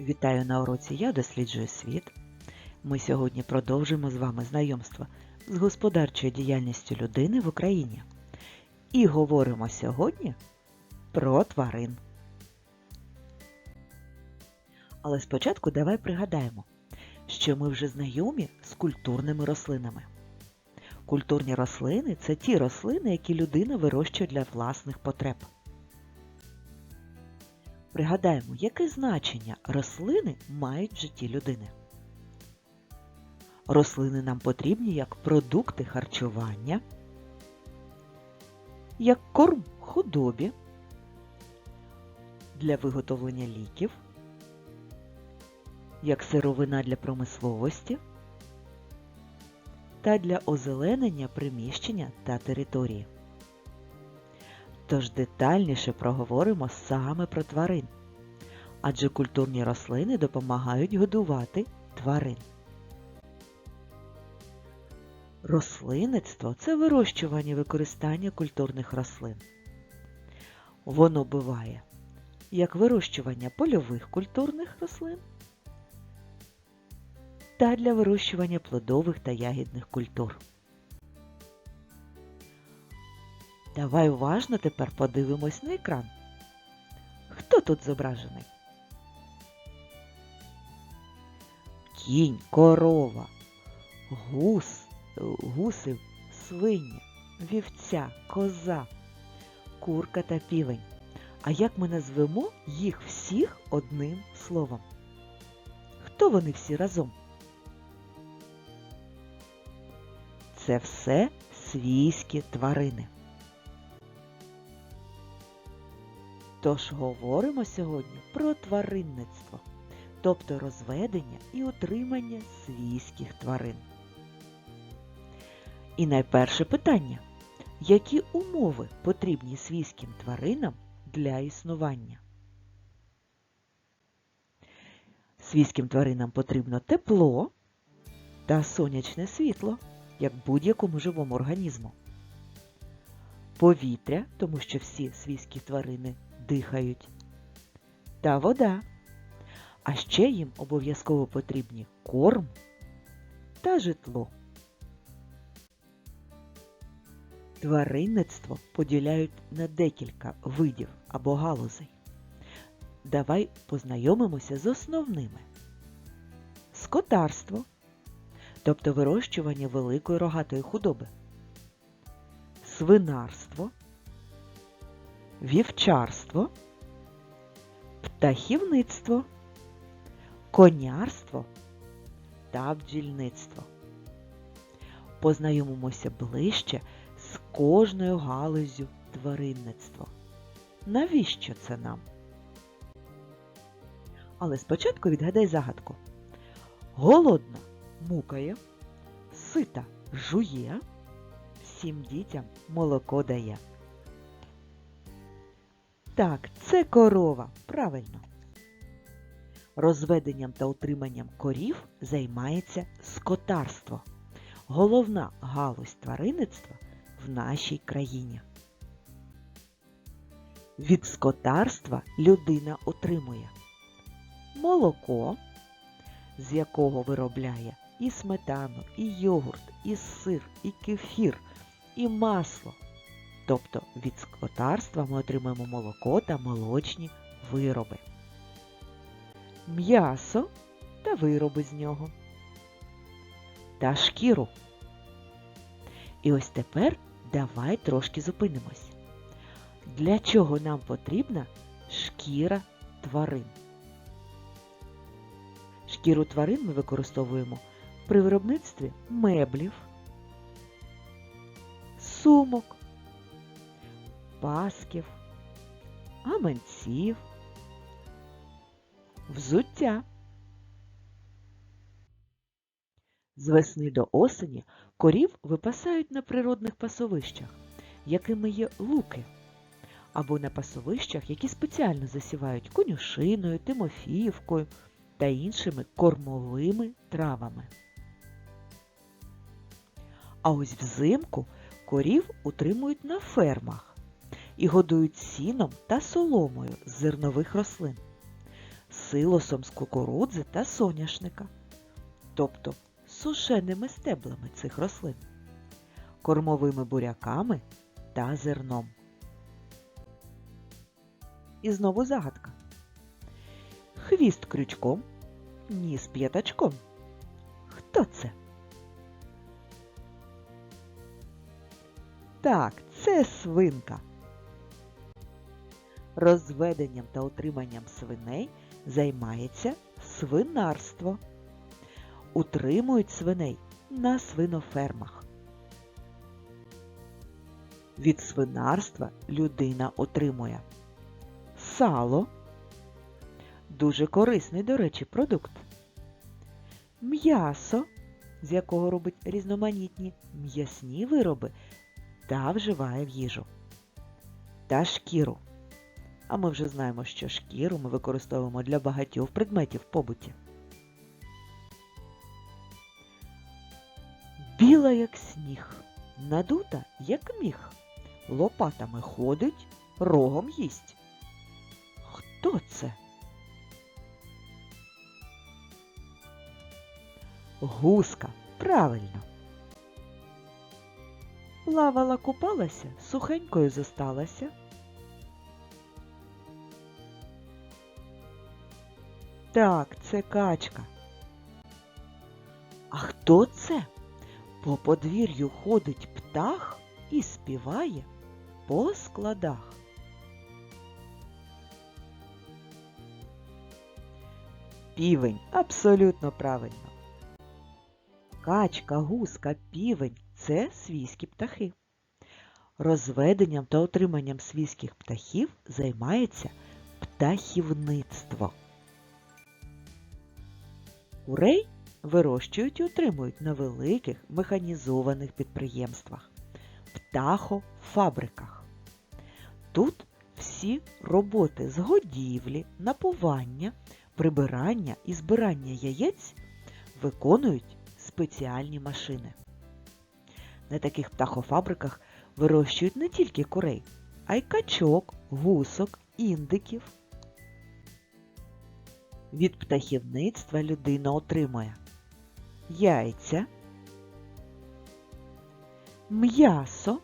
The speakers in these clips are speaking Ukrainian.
Вітаю на уроці Я досліджую світ. Ми сьогодні продовжуємо з вами знайомство з господарчою діяльністю людини в Україні. І говоримо сьогодні про тварин. Але спочатку давай пригадаємо, що ми вже знайомі з культурними рослинами. Культурні рослини це ті рослини, які людина вирощує для власних потреб. Пригадаємо, яке значення рослини мають в житті людини. Рослини нам потрібні як продукти харчування, як корм худобі, для виготовлення ліків, як сировина для промисловості та для озеленення приміщення та території. Тож детальніше проговоримо саме про тварин, адже культурні рослини допомагають годувати тварин. Рослинництво це вирощування і використання культурних рослин. Воно буває як вирощування польових культурних рослин та для вирощування плодових та ягідних культур. Давай уважно тепер подивимось на екран. Хто тут зображений? Кінь, корова, гус, гуси, свині, вівця, коза, курка та півень. А як ми назвемо їх всіх одним словом? Хто вони всі разом? Це все свійські тварини. Тож говоримо сьогодні про тваринництво, тобто розведення і утримання свійських тварин. І найперше питання. Які умови потрібні свійським тваринам для існування? Свійським тваринам потрібно тепло та сонячне світло, як будь-якому живому організму. Повітря, тому що всі свійські тварини дихають, та вода. А ще їм обов'язково потрібні корм та житло. Тваринництво поділяють на декілька видів або галузей. Давай познайомимося з основними. Скотарство, тобто вирощування великої рогатої худоби. Свинарство, вівчарство, птахівництво, конярство та бджільництво. Познайомимося ближче з кожною галузю тваринництва. Навіщо це нам? Але спочатку відгадай загадку. Голодна мукає, сита жує, всім дітям молоко дає. Так, це корова, правильно. Розведенням та утриманням корів займається скотарство. Головна галузь тваринництва в нашій країні. Від скотарства людина отримує молоко, з якого виробляє і сметану, і йогурт, і сир, і кефір, і масло. Тобто від скотарства ми отримуємо молоко та молочні вироби, м'ясо та вироби з нього, та шкіру. І ось тепер давай трошки зупинимось. Для чого нам потрібна шкіра тварин? Шкіру тварин ми використовуємо при виробництві меблів, сумок, пасків, гаманців, взуття. З весни до осені корів випасають на природних пасовищах, якими є луки, або на пасовищах, які спеціально засівають конюшиною, тимофіївкою та іншими кормовими травами. А ось взимку корів утримують на фермах і годують сіном та соломою з зернових рослин. силосом з кукурудзи та соняшника, тобто сушеними стеблами цих рослин, кормовими буряками та зерном. І знову загадка. Хвіст крючком, ніс п'ятачком. Хто це? Так, це свинка. Розведенням та утриманням свиней займається свинарство. Утримують свиней на свинофермах. Від свинарства людина отримує сало, дуже корисний, до речі, продукт, м'ясо, з якого робить різноманітні м'ясні вироби та вживає в їжу, та шкіру. А ми вже знаємо, що шкіру ми використовуємо для багатьох предметів побуті. Біла, як сніг, надута, як міг, лопатами ходить, рогом їсть. Хто це? Гуска, правильно. Плавала, купалася, сухенькою зосталася. Так, це качка. А хто це? По подвір'ю ходить птах і співає по складах. Півень абсолютно правильно. Качка, гуска, півень це свійські птахи. Розведенням та отриманням свійських птахів займається птахівництво. Курей вирощують і утримують на великих механізованих підприємствах птахофабриках. Тут всі роботи з годівлі, напування, прибирання і збирання яєць виконують спеціальні машини. На таких птахофабриках вирощують не тільки курей, а й качок, гусок, індиків. Від птахівництва людина отримує яйця, м'ясо,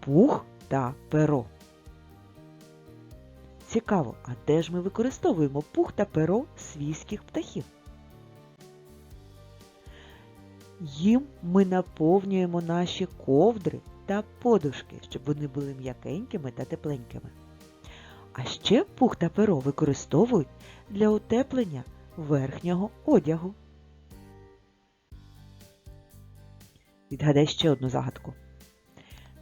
пух та перо. Цікаво, а де ж ми використовуємо пух та перо свійських птахів? Їм ми наповнюємо наші ковдри та подушки, щоб вони були м'якенькими та тепленькими. А ще пух та перо використовують для утеплення верхнього одягу. Відгадай ще одну загадку.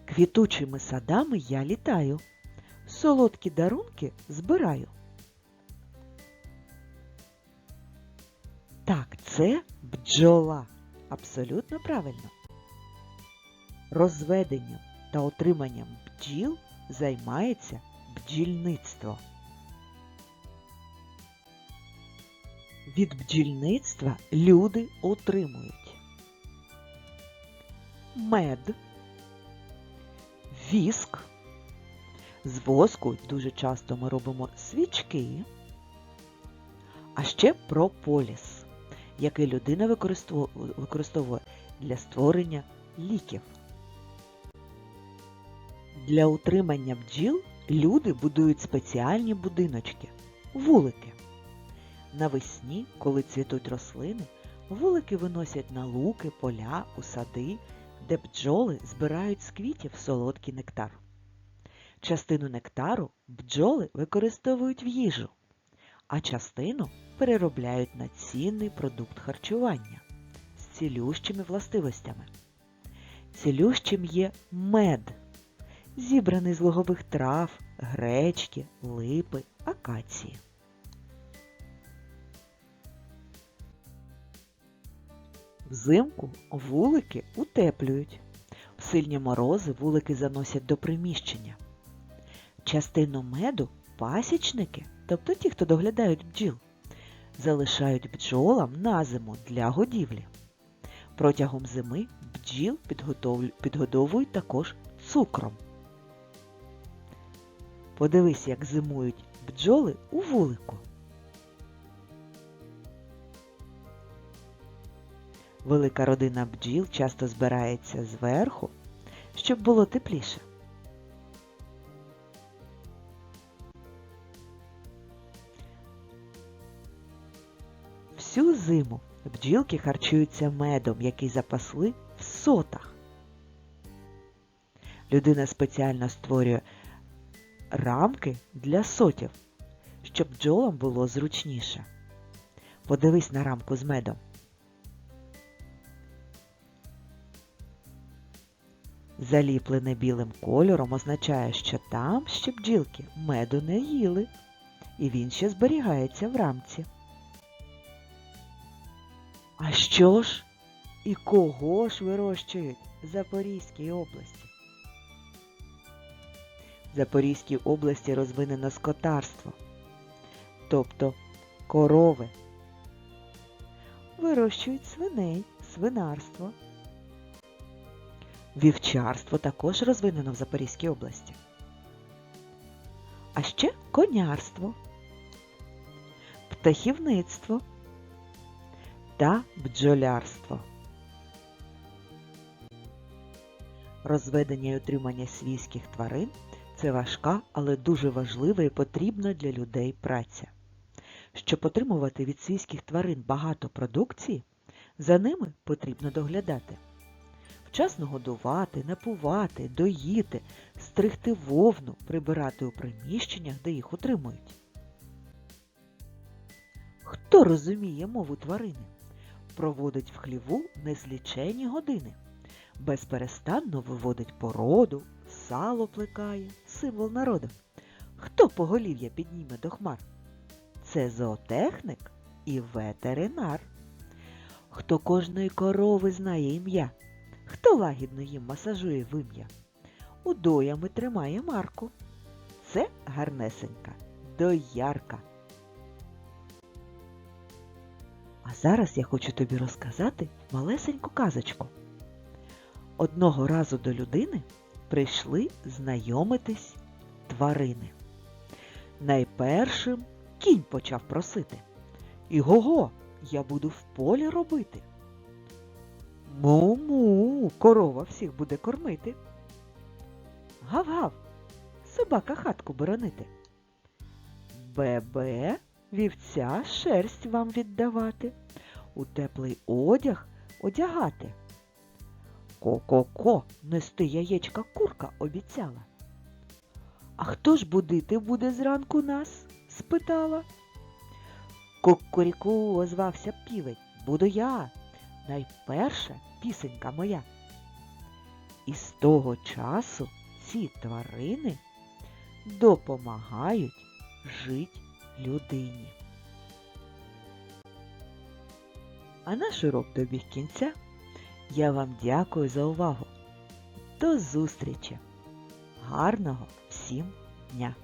Квітучими садами я літаю, солодкі дарунки збираю. Так, це бджола. Абсолютно правильно. Розведенням та отриманням бджіл займається бджільництво. Від бджільництва люди отримують мед, віск. З воску дуже часто ми робимо свічки, а ще прополіс, який людина використовує для створення ліків. Для утримання бджіл люди будують спеціальні будиночки вулики. Навесні, коли цвітуть рослини, вулики виносять на луки, поля, у сади, де бджоли збирають з квітів солодкий нектар. Частину нектару бджоли використовують в їжу, а частину переробляють на цінний продукт харчування з цілющими властивостями. Цілющим є мед, зібраний з лугових трав, гречки, липи, акації. Взимку вулики утеплюють. В сильні морози вулики заносять до приміщення. Частину меду пасічники, тобто ті, хто доглядають бджіл, залишають бджолам на зиму для годівлі. Протягом зими бджіл підгодовують також цукром. Подивись, як зимують бджоли у вулику? Велика родина бджіл часто збирається зверху, щоб було тепліше. Всю зиму бджілки харчуються медом, який запасли в сотах. Людина спеціально створює рамки для сотів, щоб бджолам було зручніше. Подивись на рамку з медом. Заліплене білим кольором означає, що там ще бджілки меду не їли, і він ще зберігається в рамці. А що ж і кого ж вирощують в Запорізькій області? Запорізькій області розвинено скотарство, тобто корови. Вирощують свиней, свинарство. Вівчарство також розвинено в Запорізькій області. А ще конярство, птахівництво та бджолярство. Розведення і утримання свійських тварин це важка, але дуже важлива і потрібна для людей праця. Щоб отримувати від свійських тварин багато продукції, за ними потрібно доглядати. Вчасно годувати, напувати, доїти, стригти вовну, прибирати у приміщеннях, де їх утримують. Хто розуміє мову тварини? Проводить в хліву незлічені години. Безперестанно виводить породу, сало плекає, символ народу. Хто поголів'я підніме до хмар? Це зоотехник і ветеринар. Хто кожної корови знає ім'я? Хто лагідно їм масажує вим'я? Удоями тримає марку. Це гарнесенька доярка. А зараз я хочу тобі розказати малесеньку казочку. Одного разу до людини прийшли знайомитись тварини. Найпершим кінь почав просити. Іго-го, я буду в полі робити. Му-му, корова всіх буде кормити. Гав-гав, собака хатку боронити. Бе-бе, вівця шерсть вам віддавати, у теплий одяг одягати. Ко-ко-ко, нести яєчка курка обіцяла. А хто ж будити буде зранку нас? спитала. Кукуріку озвався півень. Буду я. Найперша пісенька моя. І з того часу ці тварини допомагають жить людині. А наш урок добіг кінця. Я вам дякую за увагу. До зустрічі! Гарного всім дня!